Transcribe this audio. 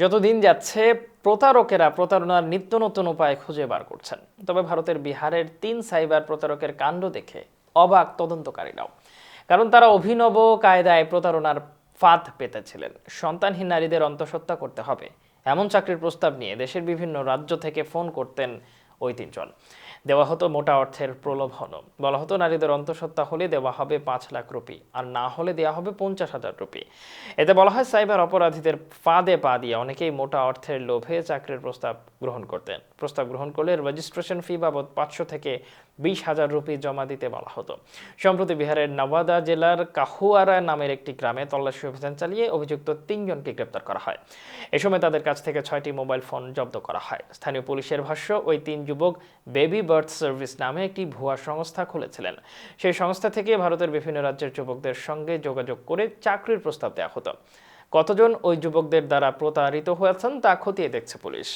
যতদিন যাচ্ছে, প্রতারকেরা প্রতারণার নিত্য নতুন উপায় খুঁজে বার করছেন। তবে ভারতের বিহারের তিন সাইবার প্রতারকের কাণ্ড দেখে অবাক তদন্তকারীরাও। কারণ তারা অভিনব কায়দায় প্রতারণার ফাঁদ পেতেছিলেন। সন্তানহীন নারীদের অন্তঃসত্ত্বা করতে হবে। এমন চাকরির প্রস্তাব নিয়ে দেশের বিভিন্ন রাজ্য থেকে ফোন করতেন ওই তিনজন। দেওয়া হতো মোটা অর্থের প্রলোভনও। বলা হতো নারীদের অন্তঃসত্ত্বা হলে দেওয়া হবে পাঁচ লাখ রুপি, আর না হলে দেওয়া হবে পঞ্চাশ হাজার রুপি। এতে বলা হয় সাইবার অপরাধীদের ফাঁদে পা দিয়ে অনেকেই মোটা অর্থের লোভে চাকরির প্রস্তাব গ্রহণ করতেন। প্রস্তাব গ্রহণ করলে রেজিস্ট্রেশন ফি বাবদ পাঁচশো থেকে বিশ হাজার রুপি জমা দিতে বলা হতো। সম্প্রতি বিহারের নওয়াদা জেলার কাহুয়ারা নামের একটি গ্রামে তল্লাশি অভিযান চালিয়ে অভিযুক্ত তিনজনকে গ্রেপ্তার করা হয়। এ সময় তাদের কাছ থেকে ছয়টি মোবাইল ফোন জব্দ করা হয়। স্থানীয় পুলিশের ভাষ্য, ওই তিন যুবক বেবি বার্থ সার্ভিস নামে একটি ভুয়া সংস্থা খুলেছিলেন। সেই সংস্থা থেকে ভারতের বিভিন্ন রাজ্যের যুবকদের সঙ্গে যোগাযোগ করে চাকরির প্রস্তাব দেওয়া হতো। কতজন ওই যুবকদের দ্বারা প্রতারিত হয়েছেন তা খতিয়ে দেখছে পুলিশ।